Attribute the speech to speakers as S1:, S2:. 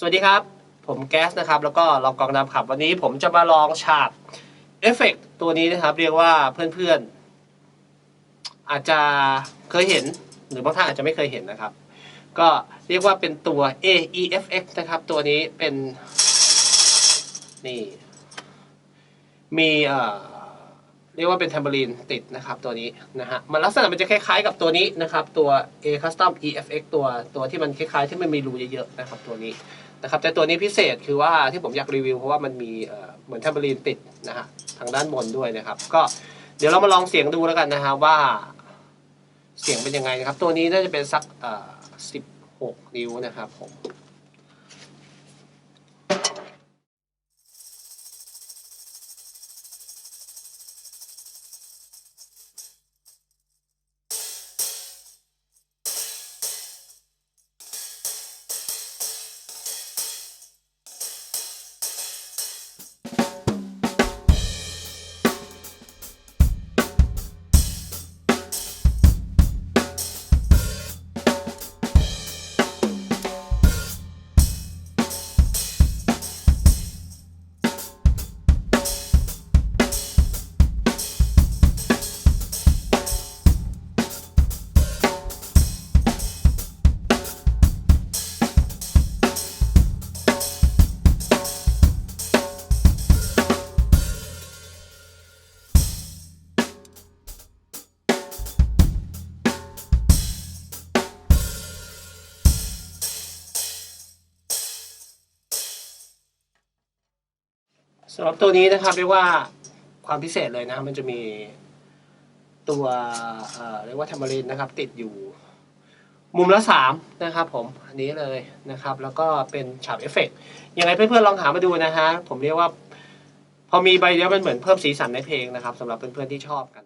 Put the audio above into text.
S1: สวัสดีครับ ผมแก๊สนะครับ แล้วก็ลองกองดำขับ วันนี้ผมจะมาลองฉาบเอฟเฟกต์ตัวนี้นะครับ เรียกว่าเพื่อนๆ อาจจะเคยเห็น หรือบางท่านอาจจะไม่เคยเห็นนะครับ ก็เรียกว่าเป็นตัว AEFX นะครับ ตัวนี้เป็น นี่ มีเอ่อเรียกว่าเป็นแทมเบอรีนติดนะครับตัวนี้นะฮะมันลักษณะมันจะคล้ายๆกับตัวนี้นะครับ ตัว A Custom EFX ตัวตัวที่มันคล้ายๆ ที่มันมีรูเยอะๆนะครับตัวนี้ นะครับแต่ตัวนี้พิเศษคือว่าที่ผมอยากรีวิวเพราะว่ามันมีเหมือนแทมเบอรีนติดนะฮะทางด้านบนด้วยนะครับ ก็เดี๋ยวเรามาลองเสียงดูแล้วกันนะฮะว่าเสียงเป็นยังไงนะครับ ตัวนี้น่าจะเป็นสักสิบหกนิ้วนะครับผม สำหรับตัวนี้นะครับเรียกว่าความพิเศษเลยนะมันจะมีตัวเรียกว่าแทมเบรินนะครับ ติดอยู่มุมละสามนะครับผม อันนี้เลยนะครับ แล้วก็เป็นฉาบเอฟเฟกต์ยังไงเพื่อนๆลองหามาดูนะฮะ ผมเรียกว่า พอมีใบเดียวมันเหมือนเพิ่มสีสันในเพลงนะครับสำหรับเพื่อนๆที่ชอบกัน